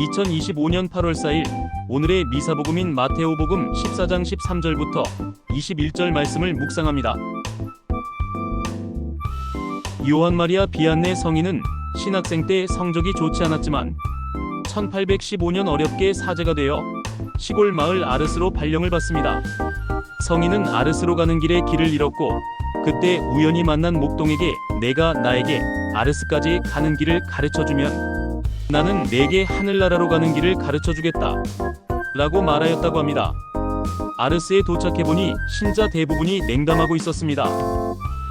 2025년 8월 4일 오늘의 미사복음인 마테오복음 14장 13절부터 21절 말씀을 묵상합니다. 요한 마리아 비안네 성인은 신학생 때 성적이 좋지 않았지만 1815년 어렵게 사제가 되어 시골 마을 아르스로 발령을 받습니다. 성인은 아르스로 가는 길에 길을 잃었고 그때 우연히 만난 목동에게 내가 나에게 아르스까지 가는 길을 가르쳐 주면 나는 내게 하늘나라로 가는 길을 가르쳐 주겠다. 라고 말하였다고 합니다. 아르스에 도착해보니 신자 대부분이 냉담하고 있었습니다.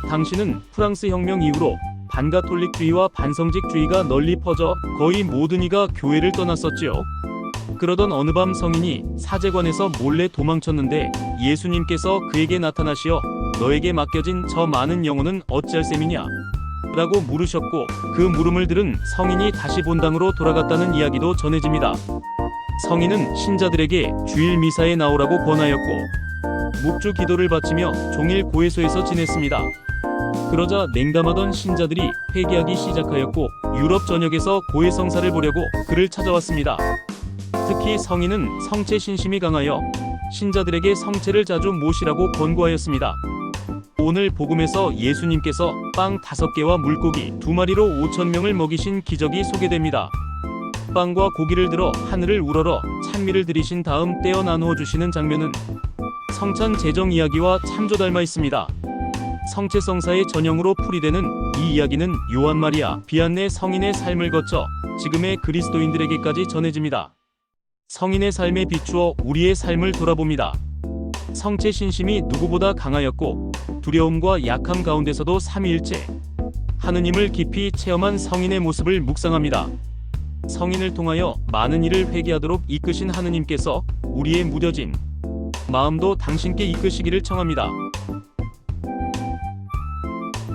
당시는 프랑스 혁명 이후로 반가톨릭주의와 반성직주의가 널리 퍼져 거의 모든 이가 교회를 떠났었지요. 그러던 어느 밤 성인이 사제관에서 몰래 도망쳤는데 예수님께서 그에게 나타나시어 너에게 맡겨진 저 많은 영혼은 어찌할 셈이냐? 라고 물으셨고 그 물음을 들은 성인이 다시 본당으로 돌아갔다는 이야기도 전해집니다. 성인은 신자들에게 주일 미사에 나오라고 권하였고 묵주 기도를 바치며 종일 고해소에서 지냈습니다. 그러자 냉담하던 신자들이 회개하기 시작하였고 유럽 전역에서 고해 성사를 보려고 그를 찾아왔습니다. 특히 성인은 성체 신심이 강하여 신자들에게 성체를 자주 모시라고 권고하였습니다. 오늘 복음에서 예수님께서 빵 다섯 개와 물고기 두 마리로 5천 명을 먹이신 기적이 소개됩니다. 빵과 고기를 들어 하늘을 우러러 찬미를 들이신 다음 떼어 나누어 주시는 장면은 성찬 제정 이야기와 참조 닮아 있습니다. 성체성사의 전형으로 풀이되는 이 이야기는 요한 마리아 비안네 성인의 삶을 거쳐 지금의 그리스도인들에게까지 전해집니다. 성인의 삶에 비추어 우리의 삶을 돌아봅니다. 성체 신심이 누구보다 강하였고 두려움과 약함 가운데서도 삼위일체 하느님을 깊이 체험한 성인의 모습을 묵상합니다. 성인을 통하여 많은 일을 회개하도록 이끄신 하느님께서 우리의 무뎌진 마음도 당신께 이끄시기를 청합니다.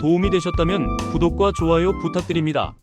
도움이 되셨다면 구독과 좋아요 부탁드립니다.